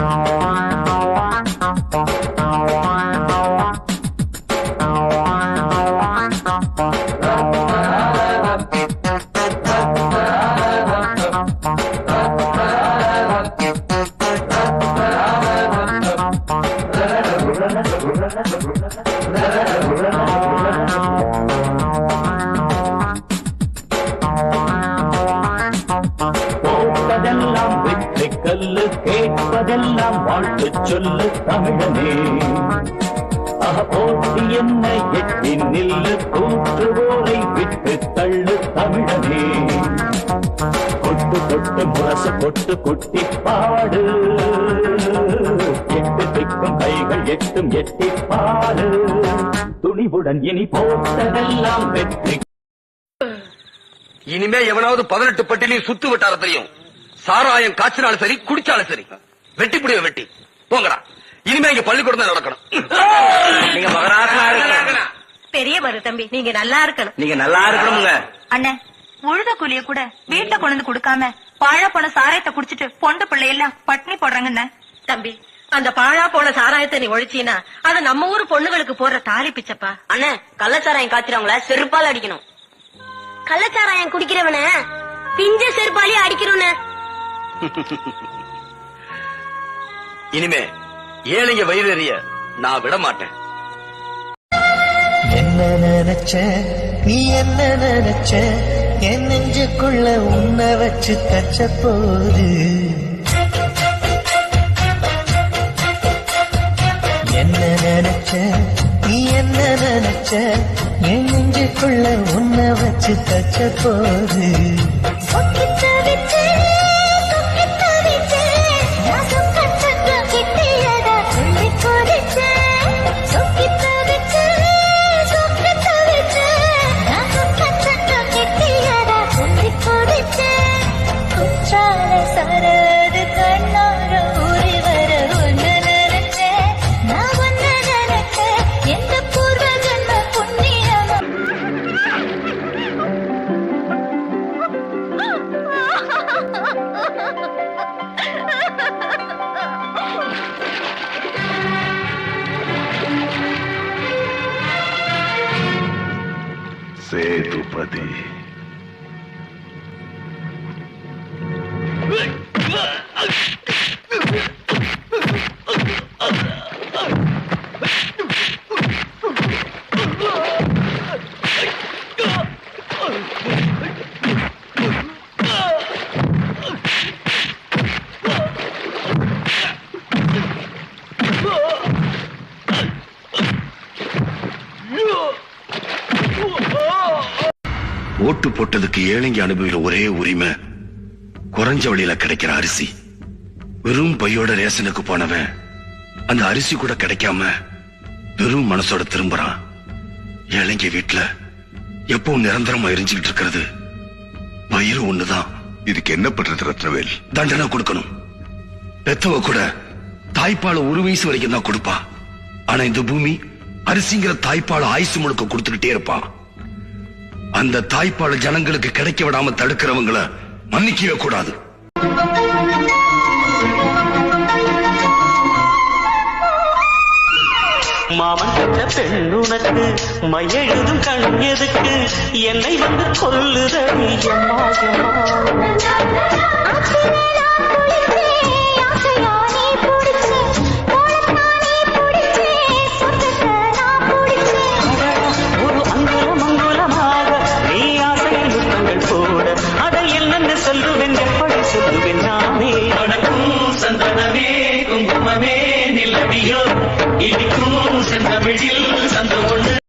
Música வாழ்த்து சொல்லு தமிழனே. அக போட்டி என்ன எட்டி நில்லு கூற்றுவோரை விட்டு தள்ளு தமிழனே. கொட்டு கொட்டு முரசு கொட்டு கொட்டி பாடு. எட்டு திக்கும் கைகள் எட்டும் எட்டி பாடு. துணிவுடன் இனி போட்டதெல்லாம் வெற்றி. இனிமே எவனாவது பதினெட்டு பட்டிலையும் சுத்து விட்டார தெரியும். சாராயம் காய்ச்சினாலும் சரி குடிச்சாலும் சரி. வெட்டி புடிய வெட்டி. போங்கடா. இனிமே இங்க பள்ளிக்கூடம் தான் நடக்கணும். நீங்க மகராசனா இருக்கணும். பெரிய மரு தம்பி நீங்க நல்லா இருக்கணும். நீங்க நல்லா இருக்கணுங்க அண்ணே உழுத கூலிய கூட வீட்டுல கொண்டு கொடுக்காம பாழா போன சாராயத்தை குடிச்சிட்டு பொண்டு பிள்ளை எல்லாம் பட்னி போடுறாங்கண்ணே. தம்பி அந்த பாழா போன சாராயத்தை நீ ஒழிச்சீனா அது நம்ம ஊர் பொண்ணுகளுக்கு போடுற தாலி பிச்சப்பா. அண்ணே கள்ளச்சாராயம் காய்ச்சறவங்கள செருப்பால அடிக்கணும். கள்ளச்சாராயம் குடிக்கிறவன பிஞ்ச செருப்பாலே அடிக்கிறோன்னு. இனிமே ஏழைங்க வயிறறிய நான் விட மாட்டேன் என்ன நினைச்ச? நீ என்ன நினைச்ச? என் நெஞ்சுக்குள்ள உன்னை வச்சு தச்ச போது என்ன நினைச்ச? நீ என்ன நினைச்ச? என் நெஞ்சுக்குள்ள உன்னை வச்சு தச்ச போது Sei, Tupati. ஓட்டு போட்டதுக்கு ஏழைங்க அனுபவிக்கிற ஒரே உரிமை குறைஞ்ச வழியில கிடைக்கிற அரிசி. வெறும் பையோட ரேஷனுக்கு போனவன் அந்த அரிசி கூட கிடைக்காம வெறும் மனசோட திரும்புறான். ஏழைங்க வீட்டுல எப்பவும் நிரந்தரமா எரிஞ்சுக்கிட்டு இருக்கிறது. வயிறு ஒண்ணுதான். இதுக்கு என்ன பண்றது ரத்னவேல்? தண்டனை கொடுக்கணும். பெத்தவ கூட தாய்ப்பால ஒரு வயசு வரைக்கும் தான் கொடுப்பா ஆனா இந்த பூமி அரிசிங்கிற தாய்ப்பால ஆயுசு முழுக்க கொடுத்துக்கிட்டே இருப்பா அந்த தாய்ப்பால ஜனங்களுக்கு கிடைக்க விடாம தடுக்கிறவங்கள மன்னிக்கவே கூடாது. மாமன் பெற்ற பெண் உனக்கு மையெழுதும் கண் எதுக்கு? என்னை வந்து கொல்லுதடி சமமே நிலவியோ. இடிக்கும் செந்தமிழில் சந்த ஒன்று